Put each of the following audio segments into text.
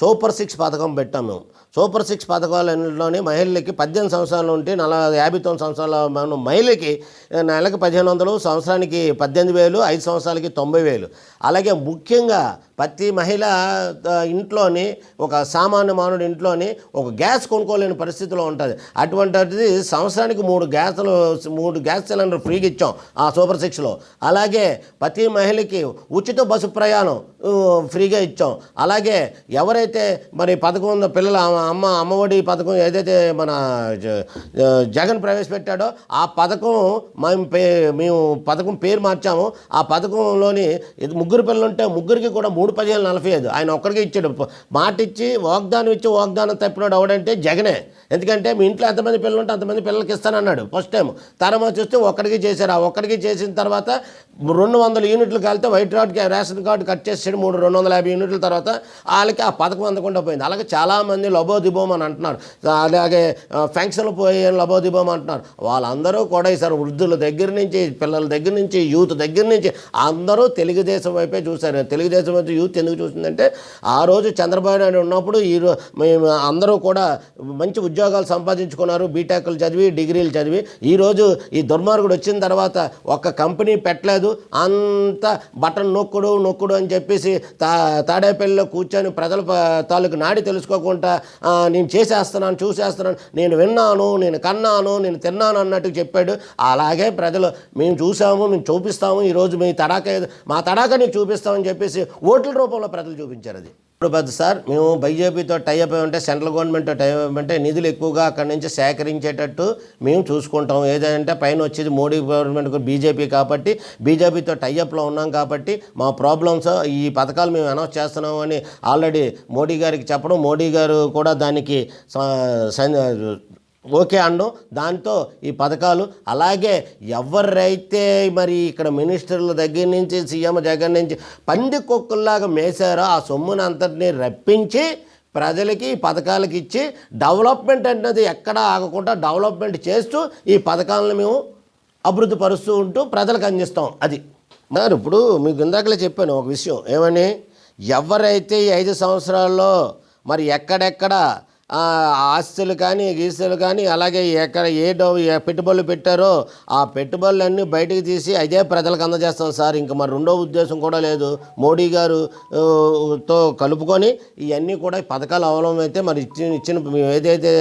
Super six పథకం పెట్టాం మేము. సూపర్ సిక్స్ పథకాలన్నింటిలోని మహిళలకి పద్దెనిమిది సంవత్సరాలు ఉంటే నలభై యాభై తొమ్మిది సంవత్సరాల మన మహిళకి నెలకు పదిహేను వందలు సంవత్సరానికి పద్దెనిమిది వేలు ఐదు సంవత్సరాలకి తొంభై వేలు. అలాగే ముఖ్యంగా ప్రతి మహిళ ఇంట్లోని ఒక సామాన్య మానవుడి ఇంట్లోని ఒక గ్యాస్ కొనుక్కోలేని పరిస్థితిలో ఉంటుంది. అటువంటిది సంవత్సరానికి మూడు గ్యాసులు మూడు గ్యాస్ సిలిండర్ ఫ్రీగా ఇచ్చాం ఆ సూపర్ సిక్స్లో. అలాగే ప్రతి మహిళకి ఉచిత బస్సు ప్రయాణం ఫ్రీగా ఇచ్చాం. అలాగే ఎవరైతే మరి పథకం ఉందో పిల్లల అమ్మ అమ్మఒడి పథకం ఏదైతే మన జగన్ ప్రవేశపెట్టాడో ఆ పథకం మేము పే మేము పథకం పేరు మార్చాము. ఆ పథకంలోని ఇది ముగ్గురు పిల్లలు ఉంటే ముగ్గురికి కూడా మూడు పదిహేను నలభై ఐదు. ఆయన ఒక్కడికి ఇచ్చాడు. మాట ఇచ్చి వాగ్దానం ఇచ్చి వాగ్దానం తప్పినాడు అవడంటే జగనే. ఎందుకంటే మీ ఇంట్లో ఎంతమంది పిల్లలు ఉంటే అంతమంది పిల్లలకి ఇస్తానన్నాడు ఫస్ట్ టైం. తర్వాత చూస్తే ఒక్కడికి చేశారు. ఆ ఒక్కడికి చేసిన తర్వాత రెండు వందల యూనిట్లు కలితే వైట్ కార్డ్కి రేషన్ కార్డు కట్ చేసేసాడు మూడు రెండు వందల యాభై యూనిట్ల తర్వాత వాళ్ళకి ఆ పథకం అందకుండా పోయింది. అలాగే చాలామంది లబోదిబోం అని అంటున్నారు. అలాగే ఫంక్షన్లు పోయే లబోదిబోం అంటున్నారు. వాళ్ళందరూ కూడా ఈసారి వృద్ధుల దగ్గర నుంచి పిల్లల దగ్గర నుంచి యూత్ దగ్గర నుంచి అందరూ తెలుగుదేశం వైపే చూశారు. తెలుగుదేశం వైపు యూత్ ఎందుకు చూసిందంటే ఆ రోజు చంద్రబాబు నాయుడు ఉన్నప్పుడు ఈ మేము అందరూ కూడా మంచి ఉద్యోగాలు సంపాదించుకున్నారు. బీటెక్లు చదివి డిగ్రీలు చదివి. ఈరోజు ఈ దుర్మార్గుడు వచ్చిన తర్వాత ఒక్క కంపెనీ పెట్టలేదు. అంత బటన్ నొక్కుడు నొక్కుడు అని చెప్పేసి తా తాడేపల్లిలో కూర్చొని ప్రజల తాలూకు నాడి తెలుసుకోకుండా నేను చేసేస్తున్నాను చూసేస్తున్నాను నేను విన్నాను నేను కన్నాను నేను తిన్నాను అన్నట్టు చెప్పాడు. అలాగే ప్రజలు మేము చూసాము మేము చూపిస్తాము ఈరోజు మీ తడాక మా తడాక నీకు చూపిస్తామని చెప్పేసి ఓట్ల రూపంలో ప్రజలు చూపించారు అది. ఇప్పుడు సార్ మేము బీజేపీతో టైఅప్ అయి ఉంటే సెంట్రల్ గవర్నమెంట్తో టైఅప్ అంటే నిధులు ఎక్కువగా అక్కడి నుంచి సేకరించేటట్టు మేము చూసుకుంటాం. ఏదంటే పైన వచ్చేది మోడీ గవర్నమెంట్ బీజేపీ కాబట్టి బీజేపీతో టైఅప్లో ఉన్నాం కాబట్టి మా ప్రాబ్లమ్స్ ఈ పథకాలు మేము అనౌన్స్ చేస్తున్నామని ఆల్రెడీ మోడీ గారికి చెప్పడం మోడీ గారు కూడా దానికి ఓకే అండం దాంతో ఈ పథకాలు అలాగే ఎవరైతే మరి ఇక్కడ మినిస్టర్ల దగ్గర నుంచి సీఎం జగన్ నుంచి పంది కుక్కల్లాగా మేసారో ఆ సొమ్మును అంతటిని రప్పించి ప్రజలకి ఈ పథకాలకి ఇచ్చి డెవలప్మెంట్ అనేది ఎక్కడా ఆగకుండా డెవలప్మెంట్ చేస్తూ ఈ పథకాలను మేము అభివృద్ధి పరుస్తూ ఉంటూ ప్రజలకు అందిస్తాం. అది. మరి ఇప్పుడు మీకు ఇందాకలే చెప్పాను ఒక విషయం ఏమని? ఎవరైతే ఈ ఐదు సంవత్సరాల్లో మరి ఎక్కడెక్కడ ఆస్తులు కానీ గీస్తులు కానీ అలాగే ఎక్కడ ఏ డో ఏ పెట్టుబడులు పెట్టారో ఆ పెట్టుబడులన్నీ బయటకు తీసి అదే ప్రజలకు అందజేస్తాం సార్. ఇంకా మరి రెండో ఉద్దేశం కూడా లేదు. మోడీ గారు తో కలుపుకొని ఇవన్నీ కూడా ఈ పథకాలు అవలంబైతే మరి ఇచ్చిన ఇచ్చిన మేము ఏదైతే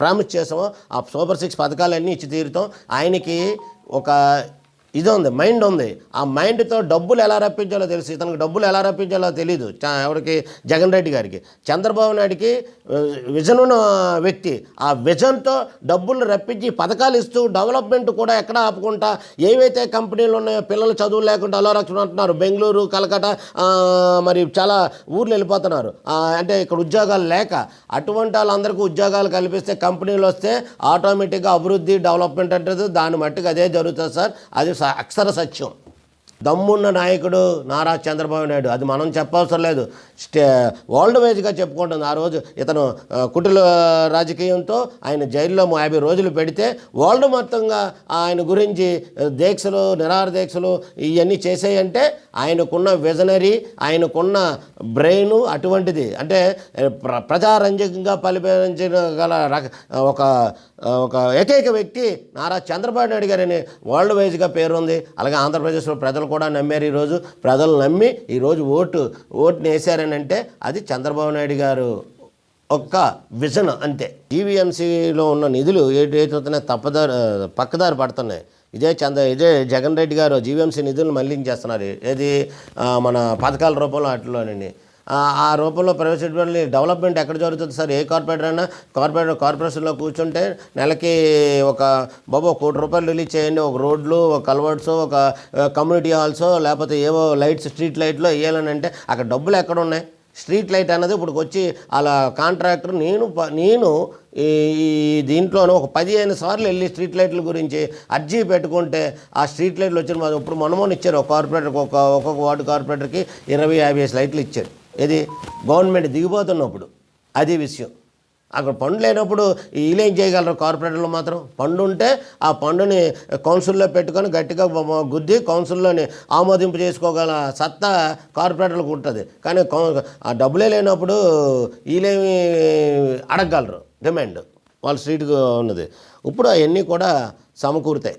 ప్రామిస్ చేసామో ఆ సూపర్ సిక్స్ పథకాలన్నీ ఇచ్చి తీరుతాం. ఆయనకి ఒక ఇది ఉంది మైండ్ ఉంది. ఆ మైండ్తో డబ్బులు ఎలా రప్పించాలో తెలుసు. ఇతనికి డబ్బులు ఎలా రప్పించాలో తెలియదు ఎవరికి? జగన్ రెడ్డి గారికి. చంద్రబాబు నాయుడికి విజన్ ఉన్న వ్యక్తి. ఆ విజన్తో డబ్బులు రప్పించి పథకాలు ఇస్తూ డెవలప్మెంట్ కూడా ఎక్కడ ఆపుకుంటా? ఏవైతే కంపెనీలు ఉన్నాయో పిల్లలు చదువు లేకుండా అలో రక్షణ అంటున్నారు. బెంగళూరు కలకట మరి చాలా ఊర్లు వెళ్ళిపోతున్నారు. అంటే ఇక్కడ ఉద్యోగాలు లేక అటువంటి వాళ్ళందరికీ ఉద్యోగాలు కల్పిస్తే కంపెనీలు వస్తే ఆటోమేటిక్గా అభివృద్ధి డెవలప్మెంట్ అంటే దాని మట్టుకు అదే జరుగుతుంది సార్. అది అక్షర సత్యం. దమ్మున్న నాయకుడు నారా చంద్రబాబు నాయుడు. అది మనం చెప్పవసరం లేదు. స్టే వరల్డ్ వైజ్గా చెప్పుకుంటుంది. ఆ రోజు ఇతను ఆ, కుటిల రాజకీయంతో ఆయన జైల్లో యాభై రోజులు పెడితే వరల్డ్ మొత్తంగా ఆయన గురించి దీక్షలు నిరార దీక్షలు ఇవన్నీ చేసేయంటే ఆయనకున్న విజనరీ ఆయనకున్న బ్రెయిన్ అటువంటిది. అంటే ప్ర ప్రజారంజకంగా పరిపాలించిన గల రక- ఒక ఒక ఏకైక వ్యక్తి నారా చంద్రబాబు నాయుడు గారని వరల్డ్ వైజ్గా పేరుంది. అలాగే ఆంధ్రప్రదేశ్లో ప్రజలు కూడా నమ్మారు ఈరోజు. ప్రజలు నమ్మి ఈరోజు ఓటు ఓటుని వేశారని అంటే అది చంద్రబాబు నాయుడు గారు ఒక్క విజన్ అంతే. జీవీఎంసీలో ఉన్న నిధులు ఏదైతే తప్పదారి పక్కదారి పడుతున్నాయి. ఇదే చంద్ర ఇదే జగన్ రెడ్డి గారు జీవీఎంసీ నిధులను మళ్ళించేస్తున్నారు. ఏది మన పథకాల రూపంలో వాటిలోనండి ఆ రూపంలో ప్రవేశపెట్టి డెవలప్మెంట్ ఎక్కడ జరుగుతుంది సార్? ఏ కార్పొరేటర్ అయినా కార్పొరేటర్ కార్పొరేషన్లో కూర్చుంటే నెలకి ఒక బాబు కోటి రూపాయలు రిలీజ్ చేయండి. ఒక రోడ్లు ఒక కల్వర్ట్స్ ఒక కమ్యూనిటీ హాల్స్ లేకపోతే ఏవో లైట్స్ స్ట్రీట్ లైట్లో వేయాలని అంటే అక్కడ డబ్బులు ఎక్కడ ఉన్నాయి? స్ట్రీట్ లైట్ అన్నది ఇప్పుడు వచ్చి అలా కాంట్రాక్టర్ నేను ప- నేను ఈ ఈ దీంట్లోనే ఒక పదిహేను సార్లు వెళ్ళి స్ట్రీట్ లైట్ల గురించి అర్జీ పెట్టుకుంటే ఆ స్ట్రీట్ లైట్లు వచ్చిన ఇప్పుడు మనమోని ఇచ్చారు. ఒక కార్పొరేటర్కి ఒక ఒక్కొక్క వార్డు కార్పొరేటర్కి ఇరవై యాభై లైట్లు ఇచ్చారు. ఇది గవర్నమెంట్ దిగిపోతున్నప్పుడు. అది విషయం. అక్కడ పండు లేనప్పుడు వీళ్ళు ఏం చేయగలరు కార్పొరేటర్లు మాత్రం? పండు ఉంటే ఆ పండుని కౌన్సిల్లో పెట్టుకొని గట్టిగా గుద్ది కౌన్సిల్లోని ఆమోదింపు చేసుకోగల సత్తా కార్పొరేటర్లకు ఉంటుంది. కానీ ఆ డబ్బులే లేనప్పుడు వీళ్ళేమి అడగగలరు? డిమాండ్. వాళ్ళ స్ట్రీట్గా ఉన్నది. ఇప్పుడు అవన్నీ కూడా సమకూరుతాయి.